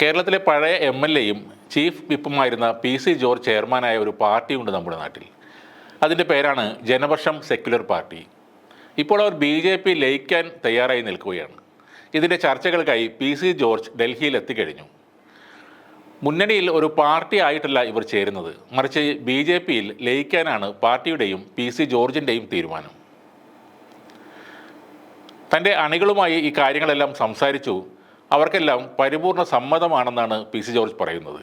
കേരളത്തിലെ പഴയ M L എയും ചീഫ് വിപ്പുമായിരുന്ന പി സി ജോർജ് ചെയർമാനായ ഒരു പാർട്ടിയുണ്ട് നമ്മുടെ നാട്ടിൽ. അതിന്റെ പേരാണ് ജനപക്ഷം സെക്യുലർ പാർട്ടി. ഇപ്പോൾ അവർ ബി ജെ പി ലയിക്കാൻ തയ്യാറായി നിൽക്കുകയാണ്. ഇതിന്റെ ചർച്ചകൾക്കായി പി സി ജോർജ് ഡൽഹിയിൽ എത്തിക്കഴിഞ്ഞു. മുന്നണിയിൽ ഒരു പാർട്ടി ആയിട്ടല്ല ഇവർ ചേരുന്നത്. മറിച്ച് ബി ജെ പിയിൽ ലയിക്കാനാണ് പാർട്ടിയുടെയും പി സി ജോർജിന്റെയും തീരുമാനം. തന്റെ അണികളുമായി ഈ കാര്യങ്ങളെല്ലാം സംസാരിച്ചു അവർക്കെല്ലാം പരിപൂർണ സമ്മതമാണെന്നാണ് പി സി ജോർജ് പറയുന്നത്.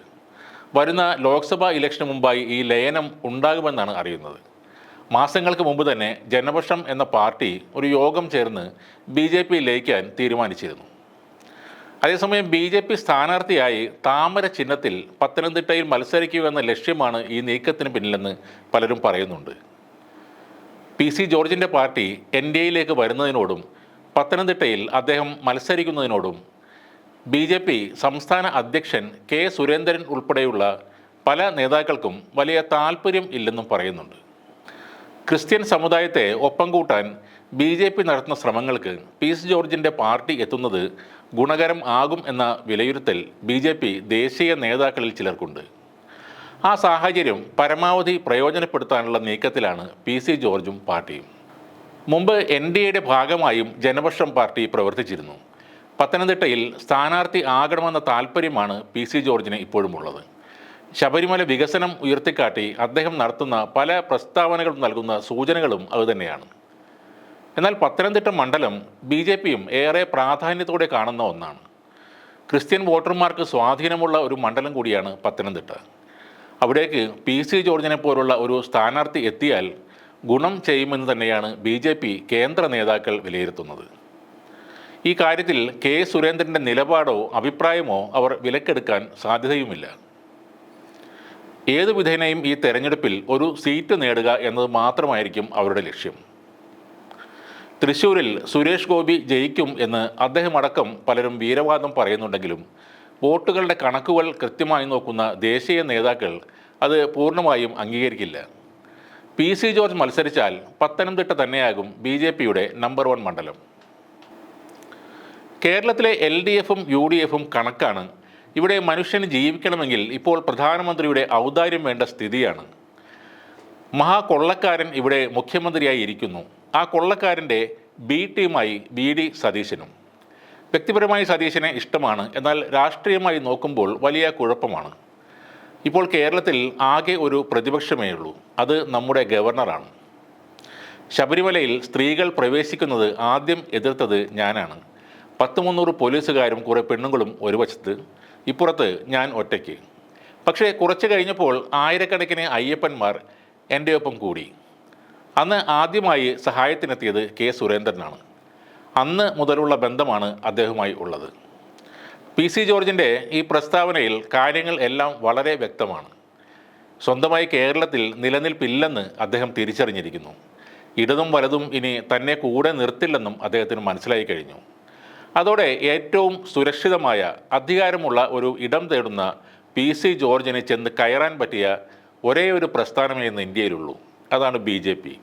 വരുന്ന ലോക്സഭാ ഇലക്ഷന് മുമ്പായി ഈ ലയനം ഉണ്ടാകുമെന്നാണ് അറിയുന്നത്. മാസങ്ങൾക്ക് മുമ്പ് തന്നെ ജനപക്ഷം എന്ന പാർട്ടി ഒരു യോഗം ചേർന്ന് ബി ജെ പി ലയിക്കാൻ തീരുമാനിച്ചിരുന്നു. അതേസമയം ബി ജെ പി സ്ഥാനാർത്ഥിയായി താമര ചിഹ്നത്തിൽ പത്തനംതിട്ടയിൽ മത്സരിക്കുക എന്ന ലക്ഷ്യമാണ് ഈ നീക്കത്തിന് പിന്നിലെന്ന് പലരും പറയുന്നുണ്ട്. പി സി ജോർജിന്റെ പാർട്ടി എൻ ഡി എയിലേക്ക് വരുന്നതിനോടും പത്തനംതിട്ടയിൽ അദ്ദേഹം മത്സരിക്കുന്നതിനോടും ബി ജെ പി സംസ്ഥാന അധ്യക്ഷൻ കെ സുരേന്ദ്രൻ ഉൾപ്പെടെയുള്ള പല നേതാക്കൾക്കും വലിയ താല്പര്യം ഇല്ലെന്നും പറയുന്നുണ്ട്. ക്രിസ്ത്യൻ സമുദായത്തെ ഒപ്പം കൂട്ടാൻ ബി ജെ പി നടത്തുന്ന ശ്രമങ്ങൾക്ക് പി സി ജോർജിന്റെ പാർട്ടി എത്തുന്നത് ഗുണകരം ആകും എന്ന വിലയിരുത്തൽ ബി ജെ പി ദേശീയ നേതാക്കളിൽ ചിലർക്കുണ്ട്. ആ സാഹചര്യം പരമാവധി പ്രയോജനപ്പെടുത്താനുള്ള നീക്കത്തിലാണ് പി സി ജോർജും പാർട്ടിയും. മുമ്പ് എൻ ഡി എയുടെ ഭാഗമായും ജനപക്ഷം പാർട്ടി പ്രവർത്തിച്ചിരുന്നു. പത്തനംതിട്ടയിൽ സ്ഥാനാർത്ഥി ആകണമെന്ന താല്പര്യമാണ് പി സി ജോർജിന് ഇപ്പോഴുമുള്ളത്. ശബരിമല വികസനം ഉയർത്തിക്കാട്ടി അദ്ദേഹം നടത്തുന്ന പല പ്രസ്താവനകളും നൽകുന്ന സൂചനകളും അതുതന്നെയാണ്. എന്നാൽ പത്തനംതിട്ട മണ്ഡലം ബി ജെ പിയും ഏറെ പ്രാധാന്യത്തോടെ കാണുന്ന ഒന്നാണ്. ക്രിസ്ത്യൻ വോട്ടർമാർക്ക് സ്വാധീനമുള്ള ഒരു മണ്ഡലം കൂടിയാണ് പത്തനംതിട്ട. അവിടേക്ക് പി സി ജോർജിനെ പോലുള്ള ഒരു സ്ഥാനാർത്ഥി എത്തിയാൽ ഗുണം ചെയ്യുമെന്ന് തന്നെയാണ് ബി കേന്ദ്ര നേതാക്കൾ വിലയിരുത്തുന്നത്. ഈ കാര്യത്തിൽ കെ സുരേന്ദ്രന്റെ നിലപാടോ അഭിപ്രായമോ അവർ വിലക്കെടുക്കാൻ സാധ്യതയുമില്ല. ഏതു വിധേനയും ഈ തെരഞ്ഞെടുപ്പിൽ ഒരു സീറ്റ് നേടുക എന്നത് മാത്രമായിരിക്കും അവരുടെ ലക്ഷ്യം. തൃശൂരിൽ സുരേഷ് ഗോപി ജയിക്കും എന്ന് അദ്ദേഹം അടക്കം പലരും വീരവാദം പറയുന്നുണ്ടെങ്കിലും വോട്ടുകളുടെ കണക്കുകൾ കൃത്യമായി നോക്കുന്ന ദേശീയ നേതാക്കൾ അത് പൂർണമായും അംഗീകരിക്കില്ല. പി സി ജോർജ് മത്സരിച്ചാൽ പത്തനംതിട്ട തന്നെയാകും ബി ജെ പിയുടെ നമ്പർ വൺ മണ്ഡലം. കേരളത്തിലെ എൽ ഡി എഫും യു ഡി എഫും കണക്കാണ്. ഇവിടെ മനുഷ്യന് ജീവിക്കണമെങ്കിൽ ഇപ്പോൾ പ്രധാനമന്ത്രിയുടെ ഔദാര്യം വേണ്ട സ്ഥിതിയാണ്. മഹാകൊള്ളക്കാരൻ ഇവിടെ മുഖ്യമന്ത്രിയായി ഇരിക്കുന്നു. ആ കൊള്ളക്കാരന്റെ ബി ടീമായി ബി ഡി സതീശനും. വ്യക്തിപരമായി സതീശനെ ഇഷ്ടമാണ്. എന്നാൽ രാഷ്ട്രീയമായി നോക്കുമ്പോൾ വലിയ കുഴപ്പമാണ്. ഇപ്പോൾ കേരളത്തിൽ ആകെ ഒരു പ്രതിപക്ഷമേ ഉള്ളൂ. അത് നമ്മുടെ ഗവർണറാണ്. ശബരിമലയിൽ സ്ത്രീകൾ പ്രവേശിക്കുന്നത് ആദ്യം എതിർത്തത് ഞാനാണ്. പത്ത് മുന്നൂറ് പോലീസുകാരും കുറേ പെണ്ണുങ്ങളും ഒരു വശത്ത് ഇപ്പുറത്ത് ഞാൻ ഒറ്റയ്ക്ക്. പക്ഷേ കുറച്ച് കഴിഞ്ഞപ്പോൾ ആയിരക്കണക്കിന് അയ്യപ്പന്മാർ എന്റെ ഒപ്പം കൂടി. അന്ന് ആദ്യമായി സഹായത്തിനെത്തിയത് കെ സുരേന്ദ്രനാണ്. അന്ന് മുതലുള്ള ബന്ധമാണ് അദ്ദേഹവുമായി ഉള്ളത്. പി സി ജോർജിന്റെ ഈ പ്രസ്താവനയിൽ കാര്യങ്ങൾ എല്ലാം വളരെ വ്യക്തമാണ്. സ്വന്തമായി കേരളത്തിൽ നിലനിൽപ്പില്ലെന്ന് അദ്ദേഹം തിരിച്ചറിഞ്ഞിരിക്കുന്നു. ഇടതും വലതും ഇനി തന്നെ കൂടെ നിർത്തില്ലെന്നും അദ്ദേഹത്തിന് മനസ്സിലായി കഴിഞ്ഞു. അതോടെ ഏറ്റവും സുരക്ഷിതമായ അധികാരമുള്ള ഒരു ഇടം തേടുന്ന പി സി ജോർജിനെ ചെന്ന് കയറാൻ പറ്റിയ ഒരേ ഒരു പ്രസ്ഥാനമേ ഇന്ന് ഇന്ത്യയിലുള്ളൂ. അതാണ് ബി ജെ പി.